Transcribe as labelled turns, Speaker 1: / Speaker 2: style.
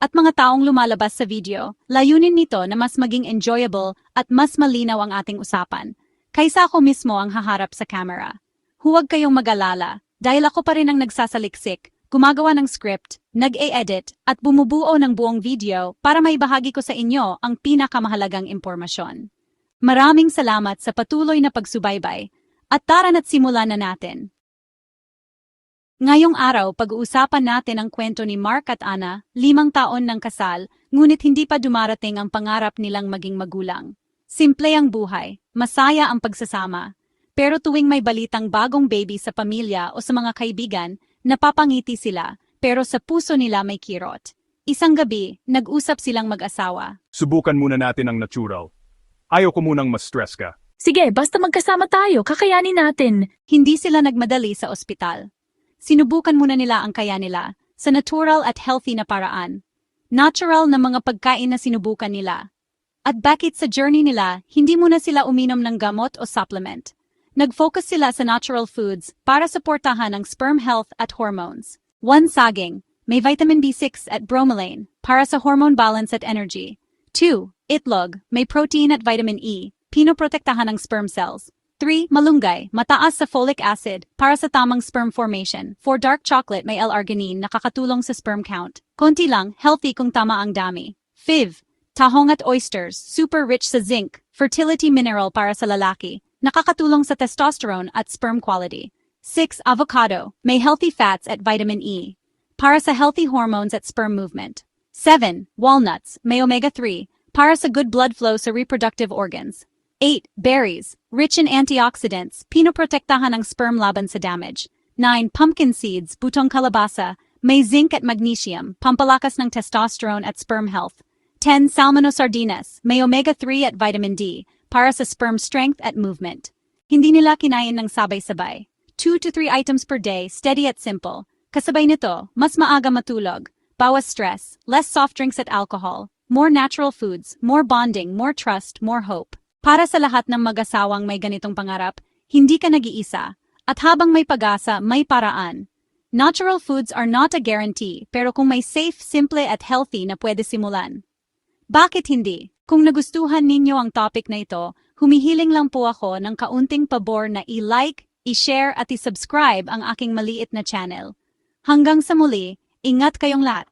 Speaker 1: at mga taong lumalabas sa video, layunin nito na mas maging enjoyable at mas malinaw ang ating usapan, kaysa ako mismo ang haharap sa camera. Huwag kayong mag-alala, dahil ako pa rin ang nagsasaliksik, gumagawa ng script, nag-e-edit, at bumubuo ng buong video para maibahagi ko sa inyo ang pinakamahalagang impormasyon. Maraming salamat sa patuloy na pagsubaybay, at tara na't simulan na natin. Ngayong araw, pag-uusapan natin ang kwento ni Mark at Anna, limang taon ng kasal, ngunit hindi pa dumarating ang pangarap nilang maging magulang. Simple ang buhay, masaya ang pagsasama. Pero tuwing may balitang bagong baby sa pamilya o sa mga kaibigan, napapangiti sila, pero sa puso nila may kirot. Isang gabi, nag-usap silang mag-asawa.
Speaker 2: Subukan muna natin ang natural. Ayaw ko munang ma-stress ka.
Speaker 3: Sige, basta magkasama tayo, kakayanin natin.
Speaker 1: Hindi sila nagmadali sa ospital. Sinubukan muna nila ang kaya nila, sa natural at healthy na paraan. Natural na mga pagkain na sinubukan nila. At bakit sa journey nila, hindi muna sila uminom ng gamot o supplement. Nag-focus sila sa natural foods para suportahan ang sperm health at hormones. One saging, may vitamin B6 at bromelain para sa hormone balance at energy. 2. Itlog, may protein at vitamin E, pinoprotektahan ang sperm cells. 3. Malunggay, mataas sa folic acid para sa tamang sperm formation. 4. Dark chocolate may L-arginine nakakatulong sa sperm count. Konti lang, healthy kung tama ang dami. 5. Tahong at oysters, super rich sa zinc, fertility mineral para sa lalaki, nakakatulong sa testosterone at sperm quality. 6. Avocado, may healthy fats at vitamin E, para sa healthy hormones at sperm movement. 7. Walnuts, may omega-3, para sa good blood flow sa reproductive organs. 8. Berries, rich in antioxidants, pinoprotektahan ang sperm laban sa damage. 9. Pumpkin seeds, butong kalabasa, may zinc at magnesium, pampalakas ng testosterone at sperm health. 10. Salmon o sardinas, may omega-3 at vitamin D, para sa sperm strength at movement. Hindi nila kinain ng sabay-sabay. 2 to 3 items per day, steady at simple. Kasabay nito, mas maaga matulog, bawas stress, less soft drinks at alcohol, more natural foods, more bonding, more trust, more hope. Para sa lahat ng mag-asawang may ganitong pangarap, hindi ka nag-iisa. At habang may pag-asa, may paraan. Natural foods are not a guarantee, pero kung may safe, simple at healthy na pwede simulan. Bakit hindi? Kung nagustuhan ninyo ang topic na ito, humihiling lang po ako ng kaunting pabor na i-like, i-share at i-subscribe ang aking maliit na channel. Hanggang sa muli, ingat kayong lahat.